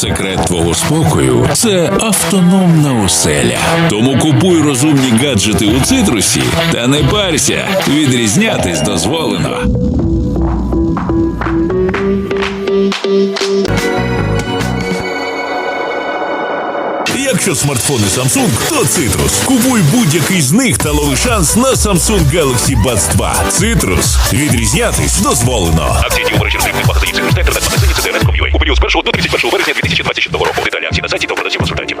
Секрет твого спокою це автономна оселя. Тому купуй розумні гаджети у цитрусі та не парся. Відрізнятись дозволено. Якщо смартфони Samsung, то Citrus. Купуй будь-який з них та лови шанс на Samsung Galaxy Buds 2. Citrus. Відрізнятись дозволено. Акції дії у мережі роздрібних магазинів «Цитирет.com.ua» у період з 1 до 31 вересня 2024 року. Деталі акцій на сайті та продавців консультантів.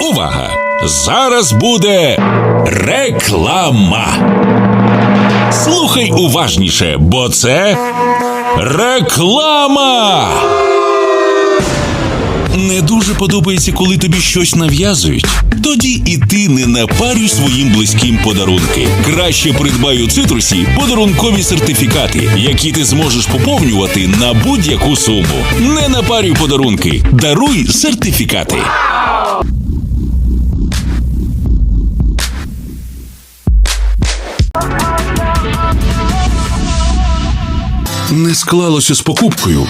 Увага! Зараз буде реклама. Слухай уважніше, бо це реклама. Не дуже подобається, коли тобі щось нав'язують. Тоді і ти не напарюй своїм близьким подарунки. Краще придбай у цитрусі подарункові сертифікати, які ти зможеш поповнювати на будь-яку суму. Не напарюй подарунки, даруй сертифікати. Не склалося з покупкою.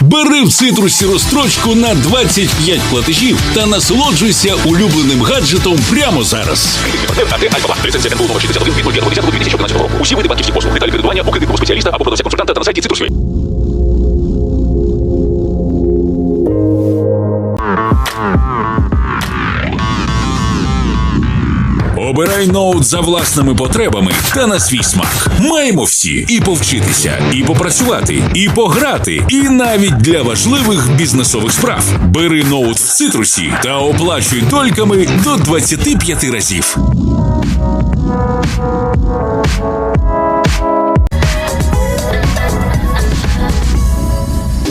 Бери в цитрусі розстрочку на 25 платежів та насолоджуйся улюбленим гаджетом прямо зараз. АТ «Альфа-Банк». Ліцензія НБУ номер 61 від 2011 року. Усі види банківських послуг. Деталі кредитування у кредитного спеціаліста або продавця консультанта та на сайті «Цитрусові». Обирай ноут за власними потребами та на свій смак. Маємо всі і повчитися, і попрацювати, і пограти, і навіть для важливих бізнесових справ. Бери ноут в цитрусі та оплачуй дольками до 25 разів.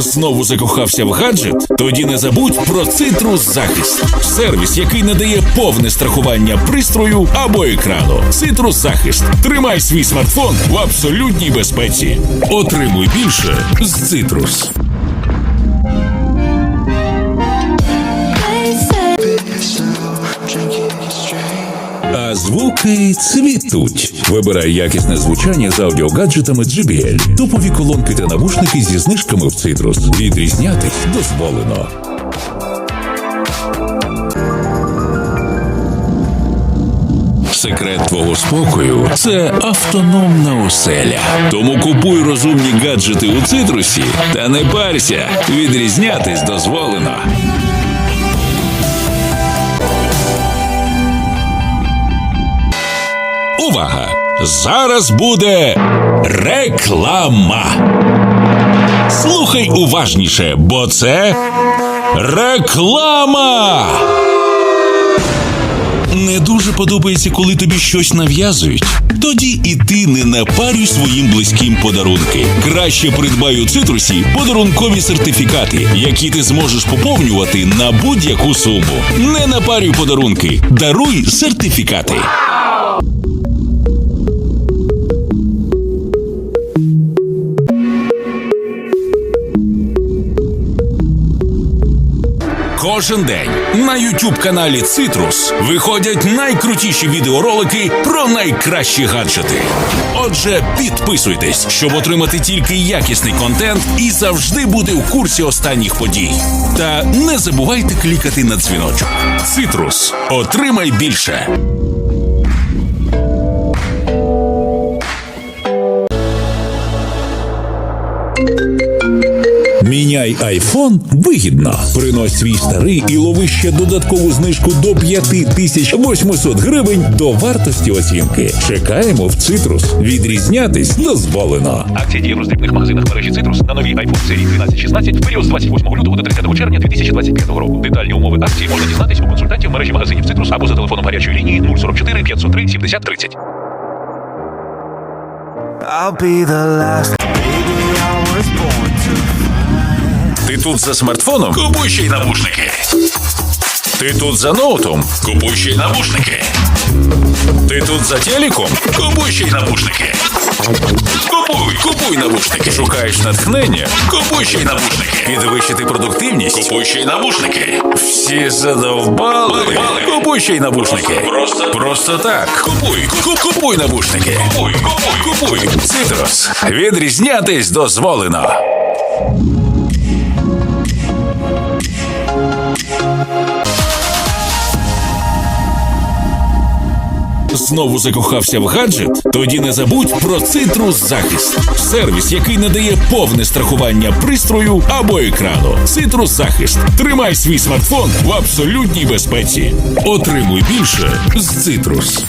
Знову закохався в гаджет? Тоді не забудь про Citrus Захист. Сервіс, який надає повне страхування пристрою або екрану. Citrus Захист. Тримай свій смартфон в абсолютній безпеці. Отримуй більше з Citrus. Звуки цвітуть. Вибирай якісне звучання з аудіогаджетами JBL. Топові колонки та навушники зі знижками в Citrus. Відрізнятись дозволено. Секрет твого спокою це автономна оселя. Тому купуй розумні гаджети у цитрусі та не парся. Відрізнятись дозволено. Увага! Зараз буде реклама. Слухай уважніше, бо це реклама. Не дуже подобається, коли тобі щось нав'язують. Тоді і ти не напарюй своїм близьким подарунки. Краще придбай у цитрусі подарункові сертифікати, які ти зможеш поповнювати на будь-яку суму. Не напарюй подарунки, даруй сертифікати. Кожен день на youtube каналі Цитрус виходять найкрутіші відеоролики про найкращі гаджети. Отже, підписуйтесь, щоб отримати тільки якісний контент і завжди бути в курсі останніх подій. Та не забувайте клікати на дзвіночок. Цитрус Отримай більше. Міняй айфон вигідно. Принось свій старий і лови ще додаткову знижку до 5800 гривень до вартості оцінки. Чекаємо в цитрус. Відрізнятись дозволено. Акції дії в роздрібних магазинах мережі «Цитрус» на нові iPhone серії 13-16 в період з 28 лютого до 30 червня 2025 року. Детальні умови акції можна дізнатись у консультантів мережі магазинів «Цитрус» або за телефоном гарячої лінії 044 503 70 30. I'll be the last. Baby, I was born to. Ти тут за смартфоном? Купуй ще й навушники. Ти тут за ноутом? Купуй ще й навушники. Ти тут за телеком? Купуй ще й навушники. Купуй, купуй навушники. Шукаєш натхнення? Купуй ще й навушники. Підвищити продуктивність? Купуй ще й навушники. Всі задовбали. Купуй ще й навушники. Просто, просто так. Купуй, куп, купуй навушники. Купуй, купуй, купуй. Цитрус. Відрізнятись дозволено. Знову закохався в гаджет? Тоді не забудь про Цитрус Захист. Сервіс, який надає повне страхування пристрою або екрану. Цитрус Захист. Тримай свій смартфон в абсолютній безпеці. Отримуй більше з Цитрус.